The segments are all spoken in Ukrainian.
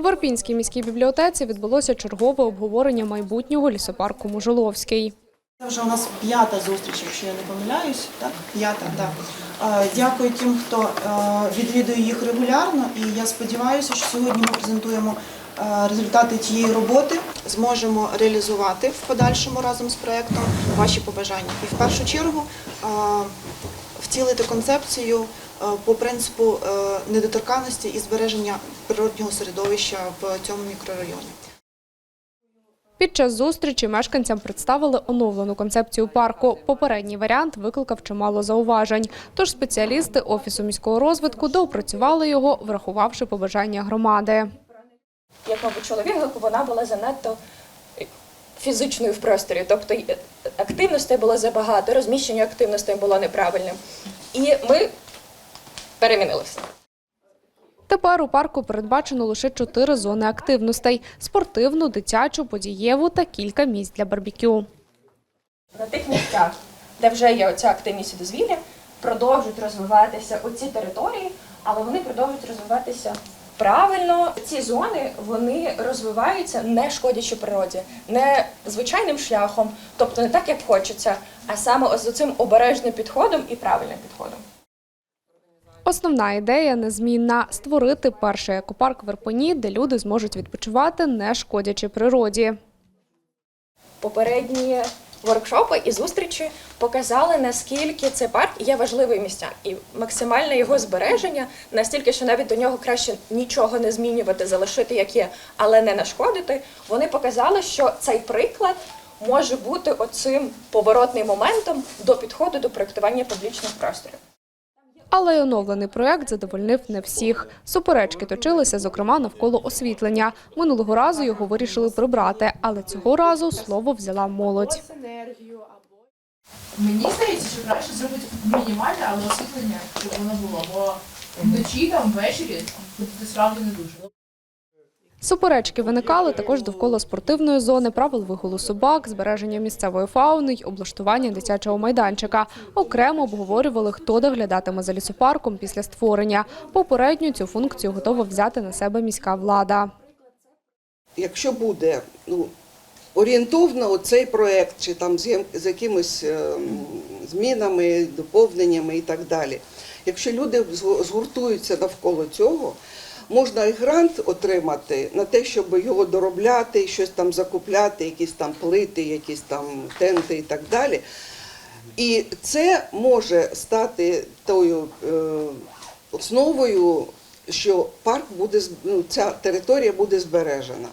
В Орпінській міській бібліотеці відбулося чергове обговорення майбутнього лісопарку Мужоловський. Це вже у нас п'ята зустріч, якщо я не помиляюсь. Так, п'ята, так. Е, Дякую тим, хто е, відвідує їх регулярно. І я сподіваюся, що сьогодні ми презентуємо е, результати тієї роботи, зможемо реалізувати в подальшому разом з проектом ваші побажання. І в першу чергу втілити концепцію е, по принципу е, недоторканності і збереження природнього середовища в цьому мікрорайоні. Під час зустрічі мешканцям представили оновлену концепцію парку. Попередній варіант викликав чимало зауважень. Тож спеціалісти Офісу міського розвитку доопрацювали його, врахувавши побажання громади. як, мабуть, чоловік, вона була занадто фізичною в просторі, тобто й- активностей було забагато, розміщення активностей було неправильним. І ми перемінилися. Тепер у парку передбачено лише чотири зони активностей: спортивну, дитячу, подієву та кілька місць для барбекю. На тих місцях, де вже є оця активність і дозвілля, продовжують розвиватися оці території, але вони продовжують розвиватися правильно. Ці зони вони розвиваються не шкодячи природі, не звичайним шляхом, тобто не так, як хочеться, а саме ось цим обережним підходом і правильним підходом. Основна ідея незмінна створити перший екопарк в Ірпені, де люди зможуть відпочивати, не шкодячи природі. Попередні воркшопи і зустрічі показали, наскільки цей парк є важливим місцям, і максимальне його збереження, настільки, що навіть до нього краще нічого не змінювати, залишити як є, але не нашкодити. Вони показали, що цей приклад може бути оцим поворотним моментом до підходу до проєктування публічних просторів. Але й оновлений проект задовольнив не всіх. Суперечки точилися, зокрема, навколо освітлення. Минулого разу його вирішили прибрати, але цього разу слово взяла молодь. Мені здається, що краще зробити мінімальне, але освітлення, щоб воно було, бо вночі там ввечері буде справді не дуже. Суперечки виникали також довкола спортивної зони, правил вигулу собак, збереження місцевої фауни й облаштування дитячого майданчика. Окремо обговорювали, хто доглядатиме за лісопарком після створення. Попередньо цю функцію готова взяти на себе міська влада. якщо буде ну, орієнтовно цей проєкт, чи там з, якимись е, змінами, доповненнями і так далі, якщо люди згу- згуртуються навколо цього, можна і грант отримати на те, щоб його доробляти, щось там закупляти, якісь там плити, якісь там тенти і так далі. І це може стати тою е, основою, що парк буде ну, ця територія буде збережена.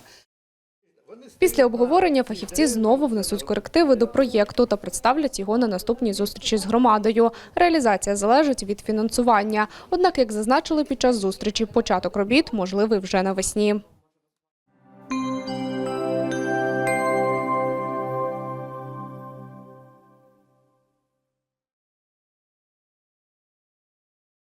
Після обговорення фахівці знову внесуть корективи до проєкту та представлять його на наступній зустрічі з громадою. Реалізація залежить від фінансування. Однак, як зазначили під час зустрічі, початок робіт можливий вже навесні.